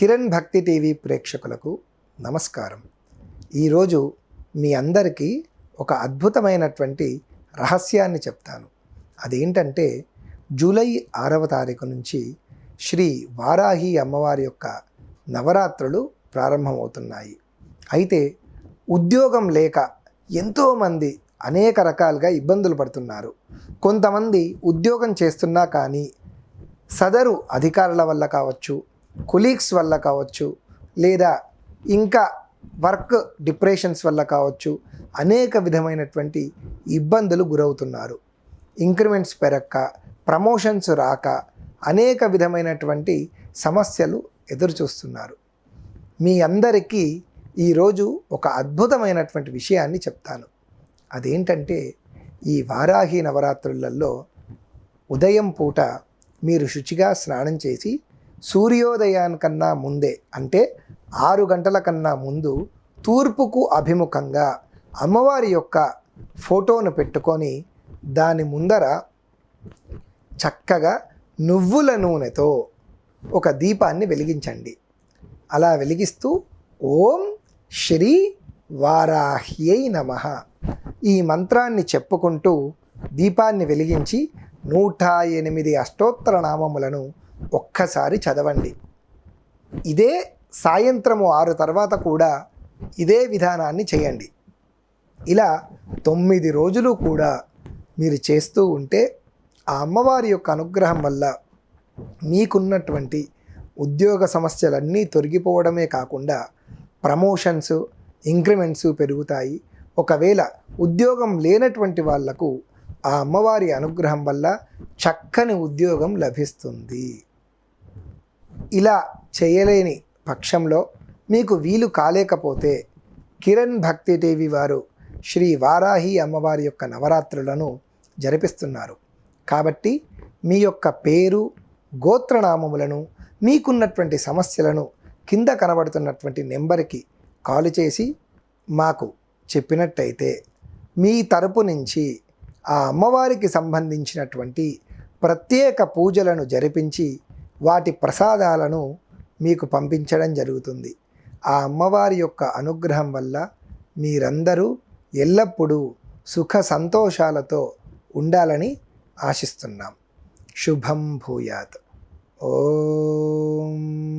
కిరణ్ భక్తి టీవీ ప్రేక్షకులకు నమస్కారం. ఈరోజు మీ అందరికీ ఒక అద్భుతమైనటువంటి రహస్యాన్ని చెప్తాను. అదేంటంటే జూలై ఆరవ తారీఖు నుంచి శ్రీ వారాహి అమ్మవారి యొక్క నవరాత్రులు ప్రారంభమవుతున్నాయి. అయితే ఉద్యోగం లేక ఎంతోమంది అనేక రకాలుగా ఇబ్బందులు పడుతున్నారు. కొంతమంది ఉద్యోగం చేస్తున్నా కానీ సదరు అధికారుల వల్ల కావచ్చు కొలీగ్స్ వల్ల కావచ్చు లేదా ఇంకా వర్క్ డిప్రెషన్స్ వల్ల కావచ్చు అనేక విధమైనటువంటి ఇబ్బందులు గురవుతున్నారు. ఇంక్రిమెంట్స్ పెరక్క ప్రమోషన్స్ రాక అనేక విధమైనటువంటి సమస్యలు ఎదురు చూస్తున్నారు మీ అందరికీ ఈరోజు ఒక అద్భుతమైనటువంటి విషయాన్ని చెప్తాను. అదేంటంటే ఈ వారాహి నవరాత్రులలో ఉదయం పూట మీరు శుచిగా స్నానం చేసి సూర్యోదయానికన్నా ముందే అంటే ఆరు గంటల కన్నా ముందు తూర్పుకు అభిముఖంగా అమ్మవారి యొక్క ఫోటోను పెట్టుకొని దాని ముందర చక్కగా నువ్వుల నూనెతో ఒక దీపాన్ని వెలిగించండి. అలా వెలిగిస్తూ ఓం శ్రీ వారాహ్యై నమ. ఈ మంత్రాన్ని చెప్పుకుంటూ దీపాన్ని వెలిగించి నూట ఎనిమిది అష్టోత్తర నామములను ఒక్కసారి చదవండి. ఇదే సాయంత్రము ఆరు తర్వాత కూడా ఇదే విధానాన్ని చేయండి. ఇలా తొమ్మిది రోజులు కూడా మీరు చేస్తూ ఉంటే ఆ అమ్మవారి యొక్క అనుగ్రహం వల్ల మీకున్నటువంటి ఉద్యోగ సమస్యలన్నీ తొలగిపోవడమే కాకుండా ప్రమోషన్స్ ఇంక్రిమెంట్స్ పెరుగుతాయి. ఒకవేళ ఉద్యోగం లేనటువంటి వాళ్ళకు ఆ అమ్మవారి అనుగ్రహం వల్ల చక్కని ఉద్యోగం లభిస్తుంది. ఇలా చేయలేని పక్షంలో మీకు వీలు కాలేకపోతే కిరణ్ భక్తి టీవీ వారు శ్రీ వారాహి అమ్మవారి యొక్క నవరాత్రులను జరిపిస్తున్నారు. కాబట్టి మీ యొక్క పేరు గోత్రనామములను మీకున్నటువంటి సమస్యలను కింద కనబడుతున్నటువంటి నెంబర్కి కాల్ చేసి మాకు చెప్పినట్టయితే మీ తరపు నుంచి ఆ అమ్మవారికి సంబంధించినటువంటి ప్రత్యేక పూజలను జరిపించి వాటి ప్రసాదాలను మీకు పంపించడం జరుగుతుంది. ఆ అమ్మవారి యొక్క అనుగ్రహం వల్ల మీరందరూ ఎల్లప్పుడూ సుఖ సంతోషాలతో ఉండాలని ఆశిస్తున్నాం. శుభం భూయాత్. ఓం